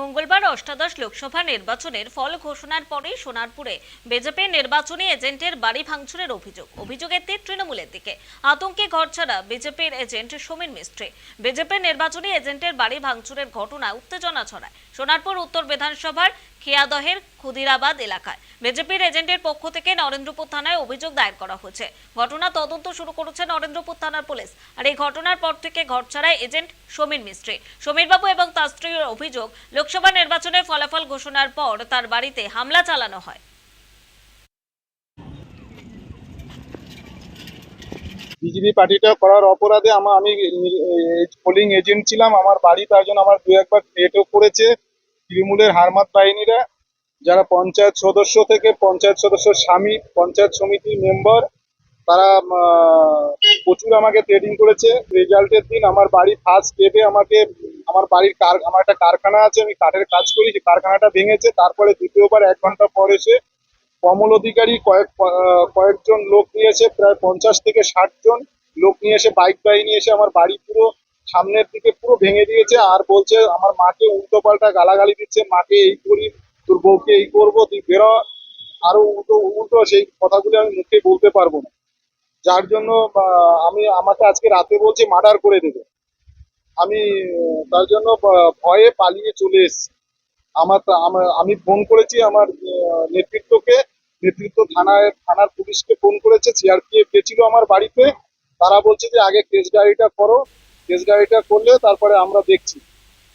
মঙ্গলবার অষ্টাদশ লোকসভা নির্বাচনের ফল ঘোষণার পরেই সোনারপুরে বিজেপি নির্বাচনী এজেন্টের বাড়ি ভাঙচুরের অভিযোগ। অভিযোগের তীর তৃণমূলের দিকে। আতঙ্কে ঘর ছাড়া বিজেপির এজেন্ট সমীর মিস্ত্রি। বিজেপির নির্বাচনী এজেন্টের বাড়ি ভাঙচুরের ঘটনা উত্তেজনা ছড়ায়। সোনারপুর উত্তর বিধানসভার খিয়াদহের খুদিরাবাদ এলাকায়। বিজেপির এজেন্টের পক্ষ থেকে নরেন্দ্রপুর থানায় অভিযোগ দায়ের করা হয়েছে। ঘটনা তদন্ত শুরু করেছে নরেন্দ্রপুর থানার পুলিশ। আর এই ঘটনার পর থেকে ঘরছাড়ায় এজেন্ট সমীর মিস্ত্রি। সমীরবাবু এবং তার স্ত্রীর অভিযোগ, লোকসভা নির্বাচনের ফলাফল ঘোষণার পর তার বাড়িতে হামলা চালানো হয়। বিজেপি পার্টিটা করার অপরাধে আমার আমি পোলিং এজেন্ট ছিলাম। আমার বাড়ি তার জন্য আমার দু একবার করেছে। তৃণমূলের হারমাত বাহিনীরা, যারা পঞ্চায়েত সদস্য থেকে পঞ্চায়েত সদস্য স্বামী, পঞ্চায়েত সমিতির মেম্বার, তারা প্রচুর আমাকে ট্রেডিং করেছে। রেজাল্টের দিন আমার বাড়ি ফার্স্ট ডেটে আমাকে, আমার বাড়ির কার, আমার একটা কারখানা আছে, আমি কাঠের কাজ করি, সেই কারখানাটা ভেঙেছে। তারপরে দ্বিতীয়বার এক ঘণ্টা পর এসে কমল অধিকারী কয়েক কয়েকজন লোক নিয়ে এসে প্রায় পঞ্চাশ থেকে ষাট জন লোক নিয়ে এসে বাইক বাহিনী এসে আমার বাড়ি পুরো সামনের দিকে পুরো ভেঙে দিয়েছে আর বলছে, আমার মাকে উল্টো পাল্টা গালাগালি দিচ্ছে, মাকে এই করি, তোর বউকে এই করব, তুই বেরো আরও উল্টো উল্টো সেই কথাগুলো আমি মুখে বলতে পারব না। যার জন্য আমি আমাকে আজকে রাতে বলছে মার্ডার করে দেবে। আমি, তার জন্য ভয়ে পালিয়ে চলে এসেছি। আমার আমি ফোন করেছি আমার নেতৃত্বকে। নেতৃত্ব থানায়, থানার পুলিশকে ফোন করেছে, সিআরপিএফ গেছিল আমার বাড়িতে। তারা বলছে যে, আগে কেস ডায়েরিটা করো। কেস গাড়িটা করলে তারপরে আমরা দেখছি।